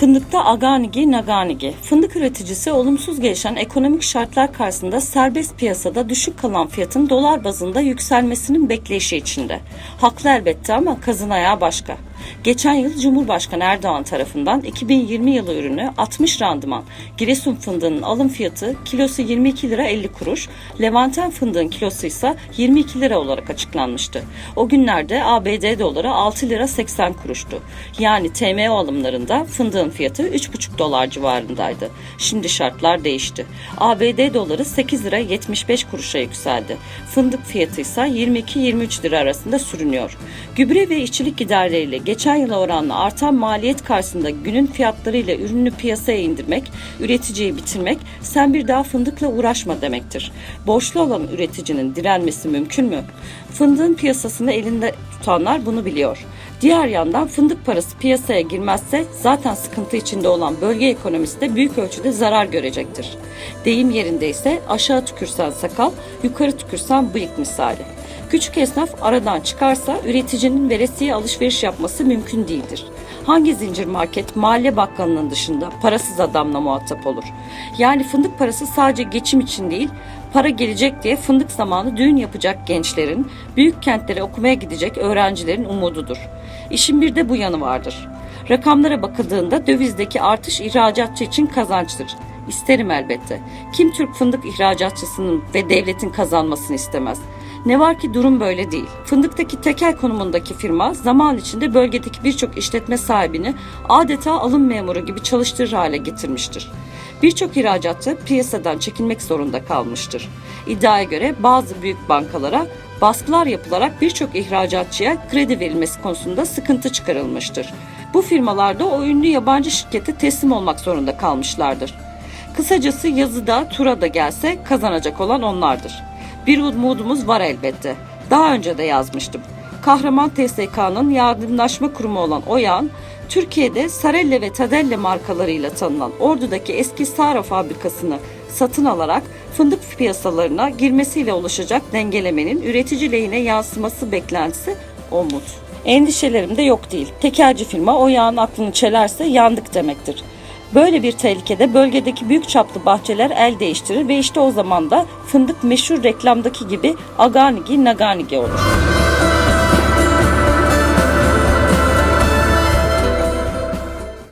Fındıkta aganigi naganigi. Fındık üreticisi olumsuz gelişen ekonomik şartlar karşısında serbest piyasada düşük kalan fiyatın dolar bazında yükselmesinin bekleyişi içinde. Haklı elbette ama kazın ayağı başka. Geçen yıl Cumhurbaşkanı Erdoğan tarafından 2020 yılı ürünü 60 randıman Giresun fındığının alım fiyatı kilosu 22 lira 50 kuruş, Levanten fındığın kilosu ise 22 lira olarak açıklanmıştı. O günlerde ABD doları 6 lira 80 kuruştu. Yani TMO alımlarında fındığın fiyatı 3,5 dolar civarındaydı. Şimdi şartlar değişti. ABD doları 8 lira 75 kuruşa yükseldi. Fındık fiyatı ise 22-23 lira arasında sürünüyor. Gübre ve işçilik giderleriyle geçen yıla oranla artan maliyet karşısında günün fiyatlarıyla ürünü piyasaya indirmek, üreticiyi bitirmek, sen bir daha fındıkla uğraşma demektir. Borçlu olan üreticinin direnmesi mümkün mü? Fındığın piyasasını elinde tutanlar bunu biliyor. Diğer yandan fındık parası piyasaya girmezse zaten sıkıntı içinde olan bölge ekonomisi de büyük ölçüde zarar görecektir. Deyim yerinde ise aşağı tükürsen sakal, yukarı tükürsen bıyık misali. Küçük esnaf aradan çıkarsa üreticinin veresiye alışveriş yapması mümkün değildir. Hangi zincir market mahalle bakkalının dışında parasız adamla muhatap olur? Yani fındık parası sadece geçim için değil, para gelecek diye fındık zamanı düğün yapacak gençlerin, büyük kentlere okumaya gidecek öğrencilerin umududur. İşin bir de bu yanı vardır. Rakamlara bakıldığında dövizdeki artış ihracatçı için kazançtır. İsterim elbette. Kim Türk fındık ihracatçısının ve devletin kazanmasını istemez? Ne var ki durum böyle değil. Fındıktaki tekel konumundaki firma zaman içinde bölgedeki birçok işletme sahibini adeta alım memuru gibi çalıştırır hale getirmiştir. Birçok ihracatçı piyasadan çekilmek zorunda kalmıştır. İddiaya göre bazı büyük bankalara baskılar yapılarak birçok ihracatçıya kredi verilmesi konusunda sıkıntı çıkarılmıştır. Bu firmalarda o ünlü yabancı şirkete teslim olmak zorunda kalmışlardır. Kısacası yazıda tura da gelse kazanacak olan onlardır. Bir umudumuz var elbette. Daha önce de yazmıştım. Kahraman TSK'nın yardımlaşma kurumu olan OYAN, Türkiye'de Sarelle ve Tadelle markalarıyla tanınan Ordu'daki eski Sara fabrikasını satın alarak fındık piyasalarına girmesiyle oluşacak dengelemenin üretici lehine yansıması beklentisi umut. Endişelerim de yok değil. Tekelci firma o yağın aklını çelerse yandık demektir. Böyle bir tehlikede bölgedeki büyük çaplı bahçeler el değiştirir ve işte o zaman da fındık meşhur reklamdaki gibi aganigi naganigi olur.